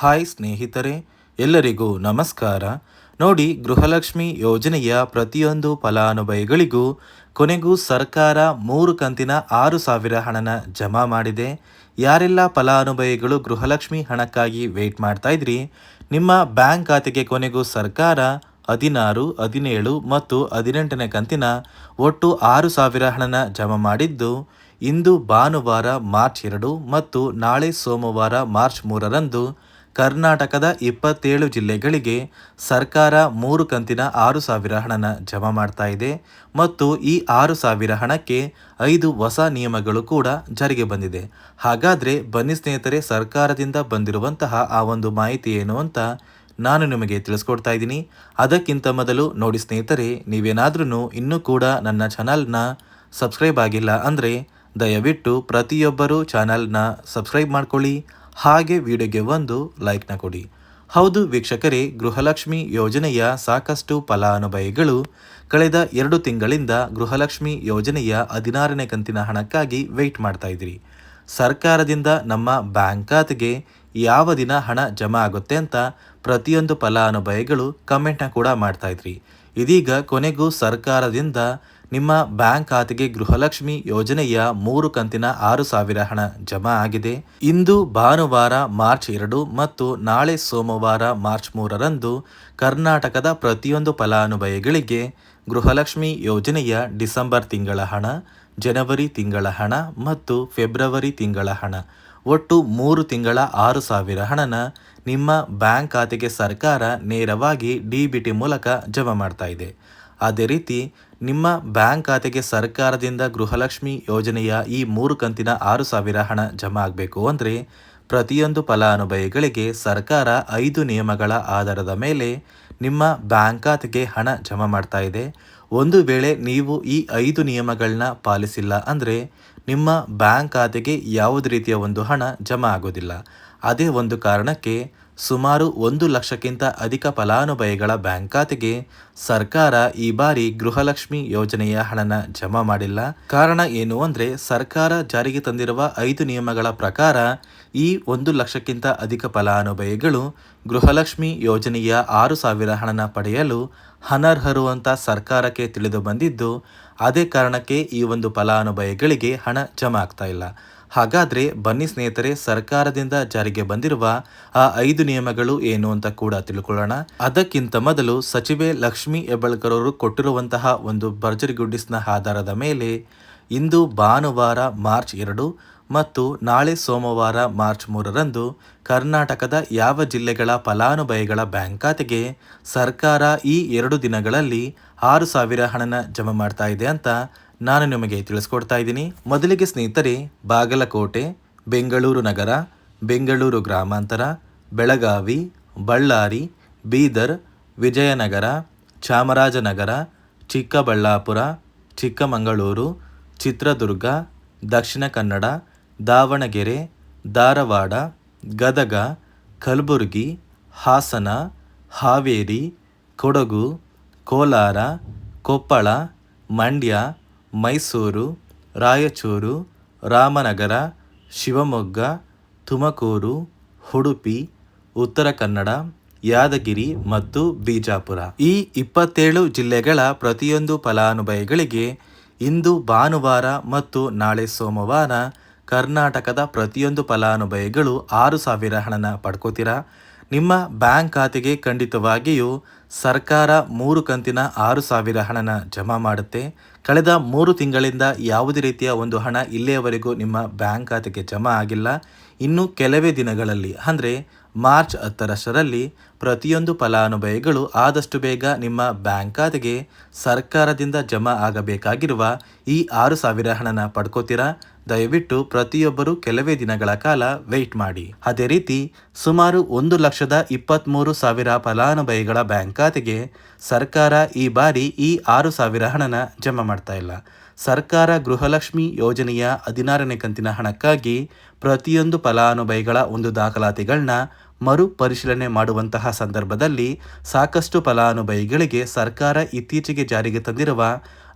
Hi ಸ್ನೇಹಿತರೆ, ಎಲ್ಲರಿಗೂ ನಮಸ್ಕಾರ. ನೋಡಿ, ಗೃಹಲಕ್ಷ್ಮಿ ಯೋಜನೆಯ ಪ್ರತಿಯೊಂದು ಫಲಾನುಭವಿಗಳಿಗೂ ಕೊನೆಗೂ ಸರ್ಕಾರ ಮೂರು ಕಂತಿನ ಆರು ಸಾವಿರ ಹಣನ ಜಮಾ ಮಾಡಿದೆ. ಯಾರೆಲ್ಲ ಫಲಾನುಭವಿಗಳು ಗೃಹಲಕ್ಷ್ಮಿ ಹಣಕ್ಕಾಗಿ ವೇಟ್ ಮಾಡ್ತಾ ಇದ್ರಿ, ನಿಮ್ಮ ಬ್ಯಾಂಕ್ ಖಾತೆಗೆ ಕೊನೆಗೂ ಸರ್ಕಾರ ಹದಿನಾರು, ಹದಿನೇಳು ಮತ್ತು ಹದಿನೆಂಟನೇ ಕಂತಿನ ಒಟ್ಟು ಆರು ಸಾವಿರ ಹಣನ ಜಮಾ ಮಾಡಿದ್ದು, ಇಂದು ಭಾನುವಾರ ಮಾರ್ಚ್ ಎರಡು ಮತ್ತು ನಾಳೆ ಸೋಮವಾರ ಮಾರ್ಚ್ ಮೂರರಂದು ಕರ್ನಾಟಕದ ಇಪ್ಪತ್ತೇಳು ಜಿಲ್ಲೆಗಳಿಗೆ ಸರ್ಕಾರ ಮೂರು ಕಂತಿನ ಆರು ಸಾವಿರ ಹಣನ ಜಮಾ ಮಾಡ್ತಾ ಇದೆ ಮತ್ತು ಈ ಆರು ಸಾವಿರ ಹಣಕ್ಕೆ ಐದು ಹೊಸ ನಿಯಮಗಳು ಕೂಡ ಜಾರಿಗೆ ಬಂದಿದೆ. ಹಾಗಾದರೆ ಬನ್ನಿ ಸ್ನೇಹಿತರೆ, ಸರ್ಕಾರದಿಂದ ಬಂದಿರುವಂತಹ ಆ ಒಂದು ಮಾಹಿತಿ ಏನು ಅಂತ ನಾನು ನಿಮಗೆ ತಿಳಿಸ್ಕೊಡ್ತಾ ಇದ್ದೀನಿ. ಅದಕ್ಕಿಂತ ಮೊದಲು ನೋಡಿ ಸ್ನೇಹಿತರೆ ನೀವೇನಾದ್ರೂ ಇನ್ನೂ ಕೂಡ ನನ್ನ ಚಾನಲ್ನ ಸಬ್ಸ್ಕ್ರೈಬ್ ಆಗಿಲ್ಲ ಅಂದರೆ ದಯವಿಟ್ಟು ಪ್ರತಿಯೊಬ್ಬರೂ ಚಾನಲ್ನ ಸಬ್ಸ್ಕ್ರೈಬ್ ಮಾಡ್ಕೊಳ್ಳಿ. ಹಾಗೆ ವಿಡಿಯೋಗೆ ಒಂದು ಲೈಕ್ನ ಕೊಡಿ. ಹೌದು ವೀಕ್ಷಕರೇ, ಗೃಹಲಕ್ಷ್ಮಿ ಯೋಜನೆಯ ಸಾಕಷ್ಟು ಫಲಾನುಭವಿಗಳು ಕಳೆದ ಎರಡು ತಿಂಗಳಿಂದ ಗೃಹಲಕ್ಷ್ಮಿ ಯೋಜನೆಯ ಹದಿನಾರನೇ ಕಂತಿನ ಹಣಕ್ಕಾಗಿ ವೆಯ್ಟ್ ಮಾಡ್ತಾ ಇದ್ರಿ. ಸರ್ಕಾರದಿಂದ ನಮ್ಮ ಬ್ಯಾಂಕ್ ಖಾತೆಗೆ ಯಾವ ದಿನ ಹಣ ಜಮಾ ಆಗುತ್ತೆ ಅಂತ ಪ್ರತಿಯೊಂದು ಫಲಾನುಭವಿಗಳು ಕಮೆಂಟ್ನ ಕೂಡ ಮಾಡ್ತಾ ಇದ್ರಿ. ಇದೀಗ ಕೊನೆಗೂ ಸರ್ಕಾರದಿಂದ ನಿಮ್ಮ ಬ್ಯಾಂಕ್ ಖಾತೆಗೆ ಗೃಹಲಕ್ಷ್ಮಿ ಯೋಜನೆಯ ಮೂರು ಕಂತಿನ ಆರು ಸಾವಿರ ಹಣ ಜಮಾ ಆಗಿದೆ. ಇಂದು ಭಾನುವಾರ ಮಾರ್ಚ್ ಎರಡು ಮತ್ತು ನಾಳೆ ಸೋಮವಾರ ಮಾರ್ಚ್ ಮೂರರಂದು ಕರ್ನಾಟಕದ ಪ್ರತಿಯೊಂದು ಫಲಾನುಭವಿಗಳಿಗೆ ಗೃಹಲಕ್ಷ್ಮಿ ಯೋಜನೆಯ ಡಿಸೆಂಬರ್ ತಿಂಗಳ ಹಣ, ಜನವರಿ ತಿಂಗಳ ಹಣ ಮತ್ತು ಫೆಬ್ರವರಿ ತಿಂಗಳ ಹಣ. ಒಟ್ಟು ಮೂರು ತಿಂಗಳ ಆರು ಸಾವಿರ ಹಣನ ನಿಮ್ಮ ಬ್ಯಾಂಕ್ ಖಾತೆಗೆ ಸರ್ಕಾರ ನೇರವಾಗಿ ಡಿ ಬಿ ಟಿ ಮೂಲಕ ಜಮಾ ಮಾಡ್ತಾ ಅದೇ ರೀತಿ ನಿಮ್ಮ ಬ್ಯಾಂಕ್ ಖಾತೆಗೆ ಸರ್ಕಾರದಿಂದ ಗೃಹಲಕ್ಷ್ಮಿ ಯೋಜನೆಯ ಈ ಮೂರು ಕಂತಿನ ಆರು ಸಾವಿರ ಹಣ ಜಮಾ ಆಗಬೇಕು ಅಂದರೆ ಪ್ರತಿಯೊಂದು ಫಲಾನುಭವಿಗಳಿಗೆ ಸರ್ಕಾರ ಐದು ನಿಯಮಗಳ ಆಧಾರದ ಮೇಲೆ ನಿಮ್ಮ ಬ್ಯಾಂಕ್ ಖಾತೆಗೆ ಹಣ ಜಮಾ ಮಾಡ್ತಾ ಇದೆ. ಒಂದು ವೇಳೆ ನೀವು ಈ ಐದು ನಿಯಮಗಳನ್ನ ಪಾಲಿಸಿಲ್ಲ ಅಂದರೆ ನಿಮ್ಮ ಬ್ಯಾಂಕ್ ಖಾತೆಗೆ ಯಾವುದೇ ರೀತಿಯ ಒಂದು ಹಣ ಜಮಾ ಆಗೋದಿಲ್ಲ. ಅದೇ ಒಂದು ಕಾರಣಕ್ಕೆ ಸುಮಾರು ಒಂದು ಲಕ್ಷಕ್ಕಿಂತ ಅಧಿಕ ಫಲಾನುಭವಿಗಳ ಬ್ಯಾಂಕ್ ಖಾತೆಗೆ ಸರ್ಕಾರ ಈ ಬಾರಿ ಗೃಹಲಕ್ಷ್ಮಿ ಯೋಜನೆಯ ಹಣನ ಜಮಾ ಮಾಡಿಲ್ಲ. ಕಾರಣ ಏನು ಅಂದರೆ ಸರ್ಕಾರ ಜಾರಿಗೆ ತಂದಿರುವ ಐದು ನಿಯಮಗಳ ಪ್ರಕಾರ ಈ ಒಂದು ಲಕ್ಷಕ್ಕಿಂತ ಅಧಿಕ ಫಲಾನುಭವಿಗಳು ಗೃಹಲಕ್ಷ್ಮಿ ಯೋಜನೆಯ ಆರು ಸಾವಿರ ಹಣನ ಪಡೆಯಲು ಅನರ್ಹರು ಅಂತ ಸರ್ಕಾರಕ್ಕೆ ತಿಳಿದು ಬಂದಿದ್ದು, ಅದೇ ಕಾರಣಕ್ಕೆ ಈ ಒಂದು ಫಲಾನುಭವಿಗಳಿಗೆ ಹಣ ಜಮಾ ಆಗ್ತಾ ಇಲ್ಲ. ಹಾಗಾದರೆ ಬನ್ನಿ ಸ್ನೇಹಿತರೆ, ಸರ್ಕಾರದಿಂದ ಜಾರಿಗೆ ಬಂದಿರುವ ಆ ಐದು ನಿಯಮಗಳು ಏನು ಅಂತ ಕೂಡ ತಿಳ್ಕೊಳ್ಳೋಣ. ಅದಕ್ಕಿಂತ ಮೊದಲು ಸಚಿವೆ ಲಕ್ಷ್ಮಿ ಹೆಬ್ಬಳ್ಕರ್ ಅವರು ಕೊಟ್ಟಿರುವಂತಹ ಒಂದು ಭರ್ಜರಿ ಗುಡ್ಡಿಸ್ನ ಆಧಾರದ ಮೇಲೆ ಇಂದು ಭಾನುವಾರ ಮಾರ್ಚ್ ಎರಡು ಮತ್ತು ನಾಳೆ ಸೋಮವಾರ ಮಾರ್ಚ್ ಮೂರರಂದು ಕರ್ನಾಟಕದ ಯಾವ ಜಿಲ್ಲೆಗಳ ಫಲಾನುಭವಿಗಳ ಬ್ಯಾಂಕ್ ಖಾತೆಗೆ ಸರ್ಕಾರ ಈ ಎರಡು ದಿನಗಳಲ್ಲಿ ಆರು ಸಾವಿರ ಹಣನ ಜಮಾ ಮಾಡ್ತಾ ಇದೆ ಅಂತ ನಾನು ನಿಮಗೆ ತಿಳಿಸ್ಕೊಡ್ತಾ ಇದ್ದೀನಿ. ಮೊದಲಿಗೆ ಸ್ನೇಹಿತರೆ, ಬಾಗಲಕೋಟೆ, ಬೆಂಗಳೂರು ನಗರ, ಬೆಂಗಳೂರು ಗ್ರಾಮಾಂತರ, ಬೆಳಗಾವಿ, ಬಳ್ಳಾರಿ, ಬೀದರ್, ವಿಜಯನಗರ, ಚಾಮರಾಜನಗರ, ಚಿಕ್ಕಬಳ್ಳಾಪುರ, ಚಿಕ್ಕಮಗಳೂರು, ಚಿತ್ರದುರ್ಗ, ದಕ್ಷಿಣ ಕನ್ನಡ, ದಾವಣಗೆರೆ, ಧಾರವಾಡ, ಗದಗ, ಕಲಬುರಗಿ, ಹಾಸನ, ಹಾವೇರಿ, ಕೊಡಗು, ಕೋಲಾರ, ಕೊಪ್ಪಳ, ಮಂಡ್ಯ ಮೈಸೂರು, ರಾಯಚೂರು, ರಾಮನಗರ, ಶಿವಮೊಗ್ಗ, ತುಮಕೂರು, ಉಡುಪಿ, ಉತ್ತರ ಕನ್ನಡ, ಯಾದಗಿರಿ ಮತ್ತು ಬಿಜಾಪುರ. ಈ ಇಪ್ಪತ್ತೇಳು ಜಿಲ್ಲೆಗಳ ಪ್ರತಿಯೊಂದು ಫಲಾನುಭವಿಗಳಿಗೆ ಇಂದು ಭಾನುವಾರ ಮತ್ತು ನಾಳೆ ಸೋಮವಾರ ಕರ್ನಾಟಕದ ಪ್ರತಿಯೊಂದು ಫಲಾನುಭವಿಗಳು ಆರು ಸಾವಿರ ಹಣನ ಪಡ್ಕೋತೀರಾ? ನಿಮ್ಮ ಬ್ಯಾಂಕ್ ಖಾತೆಗೆ ಖಂಡಿತವಾಗಿಯೂ ಸರ್ಕಾರ ಮೂರು ಕಂತಿನ ಆರು ಸಾವಿರ ಹಣನ ಜಮಾ ಮಾಡುತ್ತೆ. ಕಳೆದ ಮೂರು ತಿಂಗಳಿಂದ ಯಾವುದೇ ರೀತಿಯ ಒಂದು ಹಣ ಇಲ್ಲಿಯವರೆಗೂ ನಿಮ್ಮ ಬ್ಯಾಂಕ್ ಖಾತೆಗೆ ಜಮಾ ಆಗಿಲ್ಲ. ಇನ್ನು ಕೆಲವೇ ದಿನಗಳಲ್ಲಿ, ಅಂದರೆ ಮಾರ್ಚ್ ಹತ್ತರಷ್ಟರಲ್ಲಿ, ಪ್ರತಿಯೊಂದು ಫಲಾನುಭವಿಗಳು ಆದಷ್ಟು ಬೇಗ ನಿಮ್ಮ ಬ್ಯಾಂಕ್ ಖಾತೆಗೆ ಸರ್ಕಾರದಿಂದ ಜಮಾ ಆಗಬೇಕಾಗಿರುವ ಈ ಆರು ಸಾವಿರ ಹಣನ ಪಡ್ಕೋತೀರಾ? ದಯವಿಟ್ಟು ಪ್ರತಿಯೊಬ್ಬರು ಕೆಲವೇ ದಿನಗಳ ಕಾಲ ವೆಯ್ಟ್ ಮಾಡಿ. ಅದೇ ರೀತಿ, ಸುಮಾರು ಒಂದು ಲಕ್ಷದ ಇಪ್ಪತ್ತ್ಮೂರು ಸಾವಿರ ಫಲಾನುಭವಿಗಳ ಬ್ಯಾಂಕ್ ಖಾತೆಗೆ ಸರ್ಕಾರ ಈ ಬಾರಿ ಈ ಆರು ಸಾವಿರ ಹಣನ ಜಮಾ ಮಾಡ್ತಾ ಇಲ್ಲ. ಸರ್ಕಾರ ಗೃಹಲಕ್ಷ್ಮಿ ಯೋಜನೆಯ ಹದಿನಾರನೇ ಕಂತಿನ ಹಣಕ್ಕಾಗಿ ಪ್ರತಿಯೊಂದು ಫಲಾನುಭವಿಗಳ ಒಂದು ದಾಖಲಾತಿಗಳನ್ನ ಮರು ಪರಿಶೀಲನೆ ಮಾಡುವಂತಹ ಸಂದರ್ಭದಲ್ಲಿ ಸಾಕಷ್ಟು ಫಲಾನುಭವಿಗಳಿಗೆ ಸರ್ಕಾರ ಇತ್ತೀಚೆಗೆ ಜಾರಿಗೆ ತಂದಿರುವ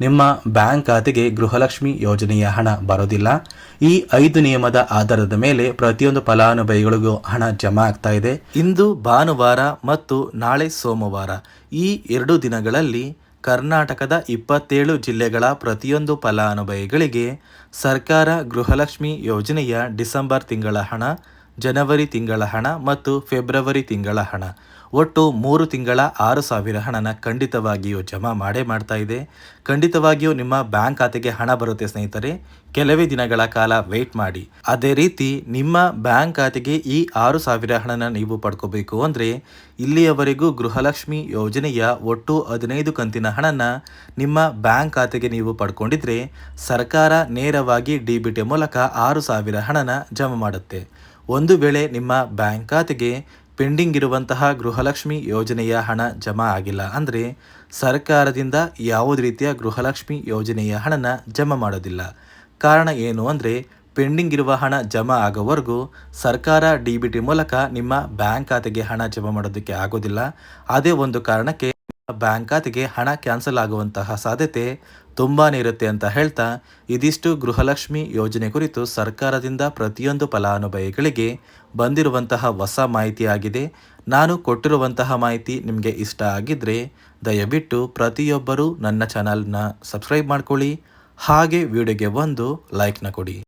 ನಿಮ್ಮ ಬ್ಯಾಂಕ್ ಖಾತೆಗೆ ಗೃಹಲಕ್ಷ್ಮಿ ಯೋಜನೆಯ ಹಣ ಬರೋದಿಲ್ಲ. ಈ ಐದು ನಿಯಮದ ಆಧಾರದ ಮೇಲೆ ಪ್ರತಿಯೊಂದು ಫಲಾನುಭವಿಗಳಿಗೂ ಹಣ ಜಮಾ ಆಗ್ತಾ ಇದೆ. ಇಂದು ಭಾನುವಾರ ಮತ್ತು ನಾಳೆ ಸೋಮವಾರ ಈ ಎರಡು ದಿನಗಳಲ್ಲಿ ಕರ್ನಾಟಕದ ಇಪ್ಪತ್ತೇಳು ಜಿಲ್ಲೆಗಳ ಪ್ರತಿಯೊಂದು ಫಲಾನುಭವಿಗಳಿಗೆ ಸರ್ಕಾರ ಗೃಹಲಕ್ಷ್ಮಿ ಯೋಜನೆಯ ಡಿಸೆಂಬರ್ ತಿಂಗಳ ಹಣ, ಜನವರಿ ತಿಂಗಳ ಹಣ ಮತ್ತು ಫೆಬ್ರವರಿ ತಿಂಗಳ ಹಣ ಒಟ್ಟು ಮೂರು ತಿಂಗಳ ಆರು ಸಾವಿರ ಹಣನ ಖಂಡಿತವಾಗಿಯೂ ಜಮಾ ಮಾಡೇ ಮಾಡ್ತಾ ಇದೆ. ಖಂಡಿತವಾಗಿಯೂ ನಿಮ್ಮ ಬ್ಯಾಂಕ್ ಖಾತೆಗೆ ಹಣ ಬರುತ್ತೆ ಸ್ನೇಹಿತರೆ. ಕೆಲವೇ ದಿನಗಳ ಕಾಲ ವೆಯ್ಟ್ ಮಾಡಿ. ಅದೇ ರೀತಿ ನಿಮ್ಮ ಬ್ಯಾಂಕ್ ಖಾತೆಗೆ ಈ ಆರು ಸಾವಿರ ಹಣನ ನೀವು ಪಡ್ಕೋಬೇಕು ಅಂದರೆ ಇಲ್ಲಿಯವರೆಗೂ ಗೃಹಲಕ್ಷ್ಮಿ ಯೋಜನೆಯ ಒಟ್ಟು ಹದಿನೈದು ಕಂತಿನ ಹಣನ ನಿಮ್ಮ ಬ್ಯಾಂಕ್ ಖಾತೆಗೆ ನೀವು ಪಡ್ಕೊಂಡಿದ್ರೆ ಸರ್ಕಾರ ನೇರವಾಗಿ ಡಿ ಬಿ ಟಿ ಮೂಲಕ ಆರು ಸಾವಿರ ಹಣನ ಜಮಾ ಮಾಡುತ್ತೆ. ಒಂದು ವೇಳೆ ನಿಮ್ಮ ಬ್ಯಾಂಕ್ ಖಾತೆಗೆ ಪೆಂಡಿಂಗ್ ಇರುವಂತಹ ಗೃಹಲಕ್ಷ್ಮಿ ಯೋಜನೆಯ ಹಣ ಜಮಾ ಆಗಿಲ್ಲ ಅಂದರೆ ಸರ್ಕಾರದಿಂದ ಯಾವುದೇ ರೀತಿಯ ಗೃಹಲಕ್ಷ್ಮಿ ಯೋಜನೆಯ ಹಣನ ಜಮಾ ಮಾಡೋದಿಲ್ಲ. ಕಾರಣ ಏನು ಅಂದರೆ ಪೆಂಡಿಂಗ್ ಇರುವ ಹಣ ಜಮಾ ಆಗೋವರೆಗೂ ಸರ್ಕಾರ ಡಿ ಬಿ ಟಿ ಮೂಲಕ ನಿಮ್ಮ ಬ್ಯಾಂಕ್ ಖಾತೆಗೆ ಹಣ ಜಮಾ ಮಾಡೋದಕ್ಕೆ ಆಗೋದಿಲ್ಲ. ಅದೇ ಒಂದು ಕಾರಣಕ್ಕೆ ಬ್ಯಾಂಕ್ ಖಾತೆಗೆ ಹಣ ಕ್ಯಾನ್ಸಲ್ ಆಗುವಂತಹ ಸಾಧ್ಯತೆ ತುಂಬಾ ಇರುತ್ತೆ ಅಂತ ಹೇಳ್ತಾ ಇದಿಷ್ಟು ಗೃಹಲಕ್ಷ್ಮಿ ಯೋಜನೆ ಕುರಿತು ಸರ್ಕಾರದಿಂದ ಪ್ರತಿಯೊಂದು ಫಲಾನುಭವಿಗಳಿಗೆ ಬಂದಿರುವಂತಹ ಹೊಸ ಮಾಹಿತಿಯಾಗಿದೆ ನಾನು ಕೊಟ್ಟಿರುವಂತಹ ಮಾಹಿತಿ ನಿಮಗೆ ಇಷ್ಟ ಆಗಿದ್ದರೆ ದಯವಿಟ್ಟು ಪ್ರತಿಯೊಬ್ಬರೂ ನನ್ನ ಚಾನಲ್ನ ಸಬ್ಸ್ಕ್ರೈಬ್ ಮಾಡ್ಕೊಳ್ಳಿ. ಹಾಗೆ ವಿಡಿಯೋಗೆ ಒಂದು ಲೈಕ್ನ ಕೊಡಿ.